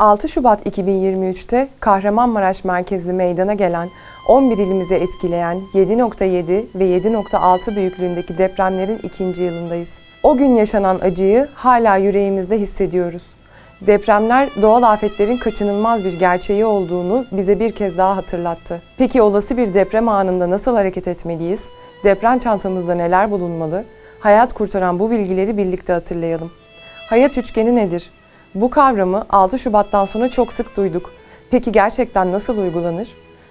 6 Şubat 2023'te Kahramanmaraş merkezli meydana gelen 11 ilimize etkileyen 7.7 ve 7.6 büyüklüğündeki depremlerin ikinci yılındayız. O gün yaşanan acıyı hala yüreğimizde hissediyoruz. Depremler doğal afetlerin kaçınılmaz bir gerçeği olduğunu bize bir kez daha hatırlattı. Peki olası bir deprem anında nasıl hareket etmeliyiz? Deprem çantamızda neler bulunmalı? Hayat kurtaran bu bilgileri birlikte hatırlayalım. Hayat üçgeni nedir? Bu kavramı 6 Şubat'tan sonra çok sık duyduk. Peki gerçekten nasıl uygulanır?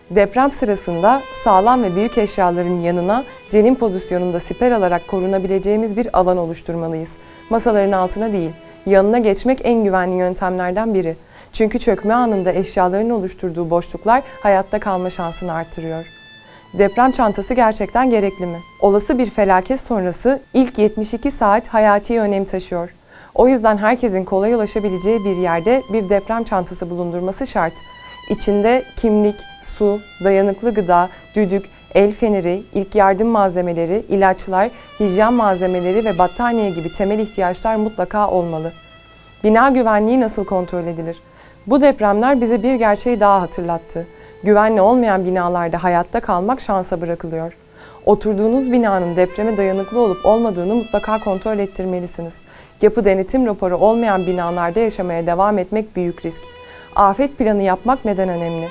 Deprem sırasında sağlam ve büyük eşyaların yanına cenin pozisyonunda siper alarak korunabileceğimiz bir alan oluşturmalıyız. Masaların altına değil, yanına geçmek en güvenli yöntemlerden biri. Çünkü çökme anında eşyaların oluşturduğu boşluklar hayatta kalma şansını artırıyor. Deprem çantası gerçekten gerekli mi? Olası bir felaket sonrası ilk 72 saat hayati önem taşıyor. O yüzden herkesin kolay ulaşabileceği bir yerde bir deprem çantası bulundurması şart. İçinde kimlik, su, dayanıklı gıda, düdük, el feneri, ilk yardım malzemeleri, ilaçlar, hijyen malzemeleri ve battaniye gibi temel ihtiyaçlar mutlaka olmalı. Bina güvenliği nasıl kontrol edilir? Bu depremler bize bir gerçeği daha hatırlattı. Güvenli olmayan binalarda hayatta kalmak şansa bırakılıyor. Oturduğunuz binanın depreme dayanıklı olup olmadığını mutlaka kontrol ettirmelisiniz. Yapı denetim raporu olmayan binalarda yaşamaya devam etmek büyük risk. Afet planı yapmak neden önemli?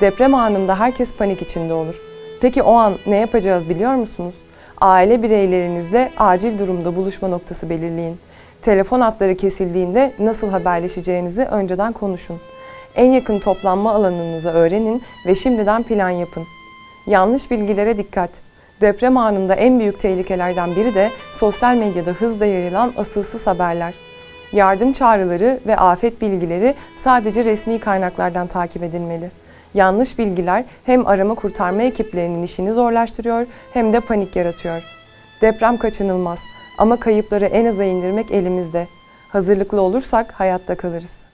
Deprem anında herkes panik içinde olur. Peki o an ne yapacağız biliyor musunuz? Aile bireylerinizle acil durumda buluşma noktası belirleyin. Telefon hatları kesildiğinde nasıl haberleşeceğinizi önceden konuşun. En yakın toplanma alanınızı öğrenin ve şimdiden plan yapın. Yanlış bilgilere dikkat. Deprem anında en büyük tehlikelerden biri de sosyal medyada hızla yayılan asılsız haberler. Yardım çağrıları ve afet bilgileri sadece resmi kaynaklardan takip edilmeli. Yanlış bilgiler hem arama kurtarma ekiplerinin işini zorlaştırıyor hem de panik yaratıyor. Deprem kaçınılmaz ama kayıpları en aza indirmek elimizde. Hazırlıklı olursak hayatta kalırız.